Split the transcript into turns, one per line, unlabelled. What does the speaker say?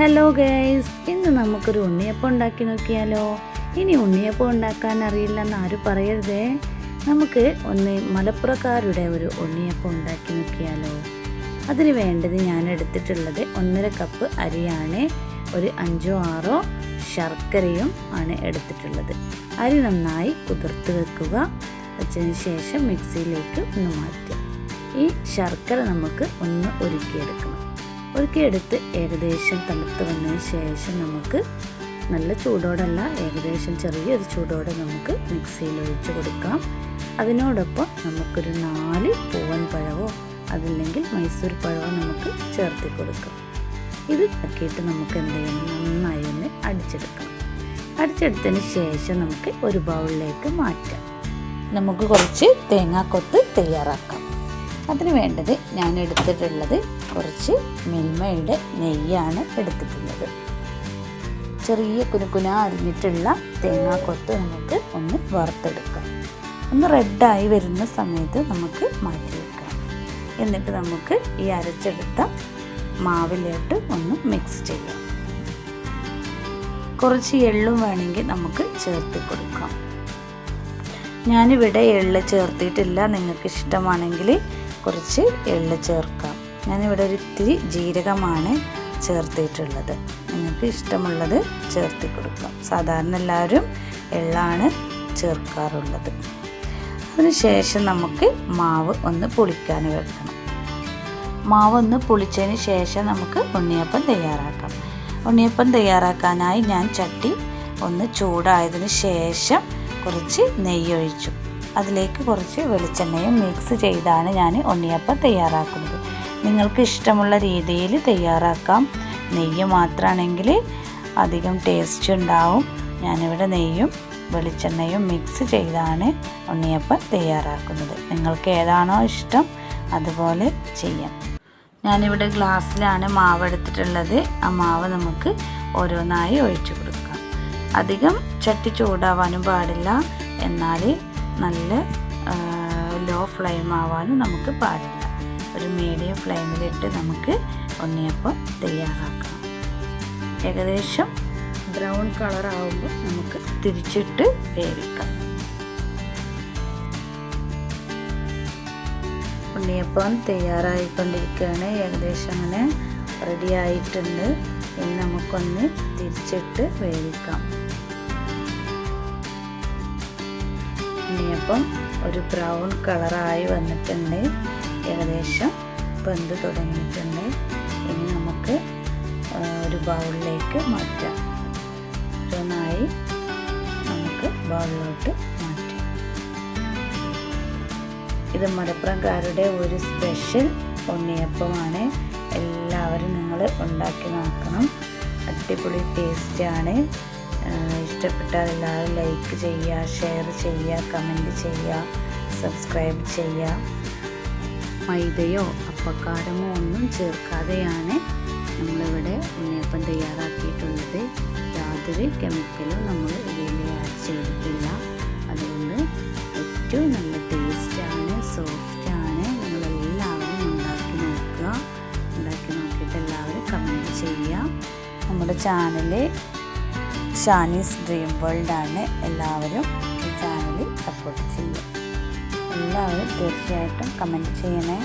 Hello guys ഇന്ന് നമുക്കൊരു ഉണ്ണിയപ്പം ഉണ്ടാക്കി നോക്കിയാലോ? ഇനി ഉണ്ണിയപ്പം ഉണ്ടാക്കാൻ അറിയില്ലെന്ന് ആരും പറയരുതേ. നമുക്ക് ഒന്ന് മലപ്പുറക്കാരുടെ ഒരു ഉണ്ണിയപ്പം ഉണ്ടാക്കി നോക്കിയാലോ? അതിന് വേണ്ടത് ഞാൻ എടുത്തിട്ടുള്ളത് ഒന്നര കപ്പ് അരിയാണ് ഒരു അഞ്ചോ ആറോ ശർക്കരയും ആണ് എടുത്തിട്ടുള്ളത്. അരി നന്നായി കുതിർത്ത് വെക്കുക. വെച്ചതിന് ശേഷം മിക്സിയിലേക്ക് ഒന്ന് മാറ്റുക. ഈ ശർക്കര നമുക്ക് ഒന്ന് ഉരുക്കിയെടുക്കണം. ഉരുക്കിയെടുത്ത് ഏകദേശം തണുത്ത് വന്നതിന് ശേഷം നമുക്ക് നല്ല ചൂടോടല്ല ഏകദേശം ചെറിയൊരു ചൂടോടെ നമുക്ക് മിക്സിയിൽ ഒഴിച്ച് കൊടുക്കാം. അതിനോടൊപ്പം നമുക്കൊരു നാല് പൂവൻ പഴവോ അതല്ലെങ്കിൽ മൈസൂർ പഴവോ നമുക്ക് ചേർത്തി കൊടുക്കാം. ഇത് ആക്കിയിട്ട് നമുക്ക് എന്ത് ചെയ്യണം? നന്നായി ഒന്ന് അടിച്ചെടുക്കാം അടിച്ചെടുത്തതിന് ശേഷം നമുക്ക് ഒരു ബൗളിലേക്ക് മാറ്റാം. നമുക്ക് കുറച്ച് തേങ്ങാക്കൊത്ത് തയ്യാറാക്കാം. അതിന് വേണ്ടത് ഞാൻ എടുത്തിട്ടുള്ളത് കുറച്ച് മിൽമയുടെ നെയ്യാണ് എടുത്തിട്ടുള്ളത്. ചെറിയ കുനുകുന അരിഞ്ഞിട്ടുള്ള തേങ്ങാക്കൊത്ത് നമുക്ക് ഒന്ന് വറുത്തെടുക്കാം. ഒന്ന് റെഡായി വരുന്ന സമയത്ത് നമുക്ക് മാറ്റി വെക്കാം എന്നിട്ട് നമുക്ക് ഈ അരച്ചെടുത്ത മാവിലോട്ട് ഒന്ന് മിക്സ് ചെയ്യാം. കുറച്ച് എള്ളും വേണമെങ്കിൽ നമുക്ക് ചേർത്ത് കൊടുക്കാം. ഞാനിവിടെ എള്ള് ചേർത്തിട്ടില്ല. നിങ്ങൾക്ക് ഇഷ്ടമാണെങ്കിൽ കുറച്ച് എള്ള് ചേർക്കാം. ഞാനിവിടെ ഒരു ഇത്തിരി ജീരകമാണ് ചേർത്തിട്ടുള്ളത്. നിങ്ങൾക്ക് ഇഷ്ടമുള്ളത് ചേർത്തി കൊടുക്കാം. സാധാരണ എല്ലാവരും എള്ളാണ് ചേർക്കാറുള്ളത്. അതിനുശേഷം നമുക്ക് മാവ് ഒന്ന് പുളിക്കാൻ വെക്കണം. മാവ് ഒന്ന് പുളിച്ചതിന് ശേഷം നമുക്ക് ഉണ്ണിയപ്പം തയ്യാറാക്കാം. ഉണ്ണിയപ്പം തയ്യാറാക്കാനായി ഞാൻ ചട്ടി ഒന്ന് ചൂടായതിന് ശേഷം കുറച്ച് നെയ്യ് ഒഴിച്ചു അതിലേക്ക് കുറച്ച് വെളിച്ചെണ്ണയും മിക്സ് ചെയ്താണ് ഞാൻ ഉണ്ണിയപ്പം തയ്യാറാക്കുന്നത്. നിങ്ങൾക്ക് ഇഷ്ടമുള്ള രീതിയിൽ തയ്യാറാക്കാം. നെയ്യ് മാത്രമാണെങ്കിൽ അധികം ടേസ്റ്റ് ഉണ്ടാവും. ഞാനിവിടെ നെയ്യും വെളിച്ചെണ്ണയും മിക്സ് ചെയ്താണ് ഉണ്ണിയപ്പം തയ്യാറാക്കുന്നത്. നിങ്ങൾക്ക് ഏതാണോ ഇഷ്ടം അതുപോലെ ചെയ്യാം. ഞാനിവിടെ ഗ്ലാസ്സിലാണ് മാവ് എടുത്തിട്ടുള്ളത് ആ മാവ് നമുക്ക് ഓരോന്നായി ഒഴിച്ചു കൊടുക്കാം. അധികം ചട്ടി ചൂടാവാനും പാടില്ല. എന്നാൽ നല്ല ലോ ഫ്ലെയിം ആവാനും നമുക്ക് പാടില്ല. ഒരു മീഡിയം ഫ്ലെയിമിലിട്ട് നമുക്ക് ഉണ്ണിയപ്പം തയ്യാറാക്കാം. ഏകദേശം ബ്രൗൺ കളർ ആവുമ്പോൾ നമുക്ക് തിരിച്ചിട്ട് വേവിക്കാം. ഉണ്ണിയപ്പം തയ്യാറായിക്കൊണ്ടിരിക്കുകയാണ്. ഏകദേശം അങ്ങനെ റെഡി ആയിട്ടുണ്ട്. ഇനി നമുക്കൊന്ന് തിരിച്ചിട്ട് വേവിക്കാം. ഉണ്ണിയപ്പം ഒരു ബ്രൗൺ കളറായി വന്നിട്ടുണ്ട്. ഏകദേശം വെന്ത് തുടങ്ങിയിട്ടുണ്ട്. ഇനി നമുക്ക് ഒരു ബൗളിലേക്ക് മാറ്റാം. ഓരോന്നായി നമുക്ക് ബൗളിലോട്ട് മാറ്റാം. ഇത് മലപ്പുറംകാരുടെ ഒരു സ്പെഷ്യൽ ഉണ്ണിയപ്പമാണ്. എല്ലാവരും നിങ്ങൾ ഉണ്ടാക്കി നോക്കണം. അടിപൊളി ടേസ്റ്റാണ് ഇഷ്ടപ്പെട്ടാൽ എല്ലാവരും ലൈക്ക് ചെയ്യുക ഷെയർ ചെയ്യുക കമന്റ് ചെയ്യുക സബ്സ്ക്രൈബ് ചെയ്യുക. മൈദയോ അപ്പക്കാരമോ ഒന്നും ചേർക്കാതെയാണ് നമ്മളിവിടെ ഉണ്ണിയപ്പം തയ്യാറാക്കിയിട്ടുള്ളത്. യാതൊരു കെമിക്കലും നമ്മൾ ഇതിൽ ആഡ് ചെയ്തിട്ടില്ല. അതുകൊണ്ട് ഏറ്റവും നല്ല ടേസ്റ്റാണ് സോഫ്റ്റാണ് നിങ്ങളെല്ലാവരും ഉണ്ടാക്കി നോക്കുക. ഉണ്ടാക്കി നോക്കിയിട്ട് എല്ലാവരും കമന്റ് ചെയ്യുക. നമ്മുടെ ചാനൽ ഷാനീസ് ഡ്രീം ആണ് എല്ലാവരും ഈ ചാനലിൽ സപ്പോർട്ട് ചെയ്യുക. എല്ലാവരും തീർച്ചയായിട്ടും കമന്റ് ചെയ്യണേ.